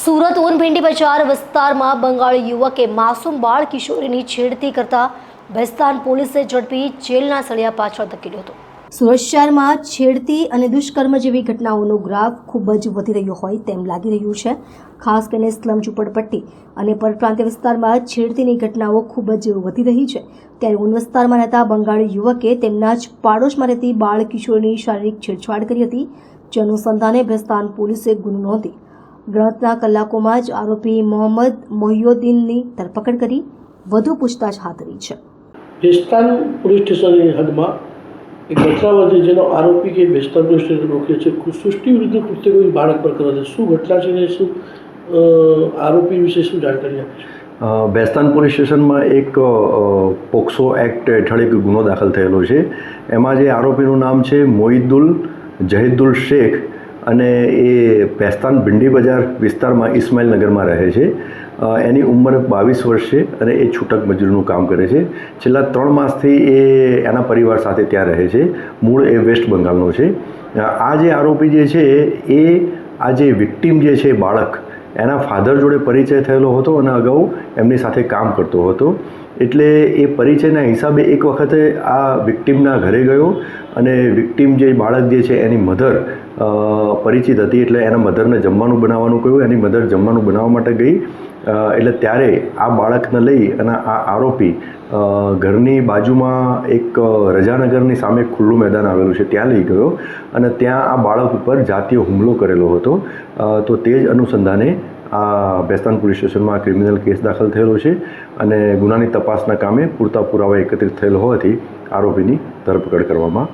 સુરત ઊન ભીંડી બજાર વિસ્તારમાં બંગાળી યુવકે માસૂમ બાળ કિશોરીની છેડતી કરતા ભેસ્તાન પોલીસે ઝડપી જેલના સળિયા પાછળ ધકેલ્યો હતો. સુરત શહેરમાં છેડતી અને દુષ્કર્મ જેવી ઘટનાઓનો ગ્રાફ ખૂબ જ વધી રહ્યો હોય તેમ લાગી રહ્યું છે. ખાસ કરીને સ્લમ ઝૂંપડપટ્ટી અને પરપ્રાંતીય વિસ્તારમાં છેડતીની ઘટનાઓ ખૂબ જ વધી રહી છે. ત્યારે ઉન વિસ્તારમાં રહેતા બંગાળી યુવકે તેમના જ પાડોશમાં રહેતી બાળ કિશોરની શારીરિક છેડછાડ કરી હતી. જેનું સંધાને ભેસ્તાન પોલીસે ગુનો નોંધી ગણતરીના કલાકોમાં જ આરોપી મોહમ્મદ મોહિયોદ્દીનની ધરપકડ કરી વધુ પૂછતાછ હાથ ધરી છે. ભેસ્તાન પોલીસ સ્ટેશનની હદમાં એક ઘટના વધી જેનો આરોપી કે ભેસ્તાન પોલીસ સ્ટેશન રોકે છે સૃષ્ટિ વિરુદ્ધ કૃત્ય કોઈ બાળક પર કરે છે? શું ઘટના છે ને શું આરોપી વિશે શું જાણકારી આપે બેસ્તાન પોલીસ સ્ટેશનમાં એક પોક્સો એક્ટ હેઠળ એક ગુનો દાખલ થયેલો છે. એમાં જે આરોપીનું નામ છે મોહિદુલ જહીદુલ શેખ અને એ પેસ્તાન ભિંડી બજાર વિસ્તારમાં ઇસ્માઇલનગરમાં રહે છે. એની ઉંમર બાવીસ વર્ષ છે અને એ છૂટક મજૂરનું કામ કરે છે. છેલ્લા ત્રણ માસથી એ એના પરિવાર સાથે ત્યાં રહે છે. મૂળ એ વેસ્ટ બંગાળનો છે. આ જે આરોપી જે છે, એ આ જે વિક્ટીમ જે છે, બાળક, એના ફાધર જોડે પરિચય થયેલો હતો અને અગાઉ એમની સાથે કામ કરતો હતો. એટલે એ પરિચયના હિસાબે એક વખતે આ વિક્ટીમના ઘરે ગયો અને વિક્ટીમ જે બાળક જે છે, એની મધર પરિચિત હતી એટલે એના મધરને જમવાનું બનાવવાનું કહ્યું, એની મધર જમવાનું બનાવવા માટે ગઈ. એટલે ત્યારે આ બાળકને લઈ અને આ આરોપી ઘરની બાજુમાં એક રજાનગરની સામે ખુલ્લું મેદાન આવેલું છે, ત્યાં લઈ ગયો. અને ત્યાં આ બાળક ઉપર જાતીય હુમલો કરેલો હતો. તો તે જ અનુસંધાને આ બેસ્તાન પોલીસ સ્ટેશનમાં ક્રિમિનલ કેસ દાખલ થયેલો છે અને ગુનાની તપાસના કામે પૂરતા પુરાવા એકત્રિત થયેલ હોવાથી આરોપીની ધરપકડ કરવામાં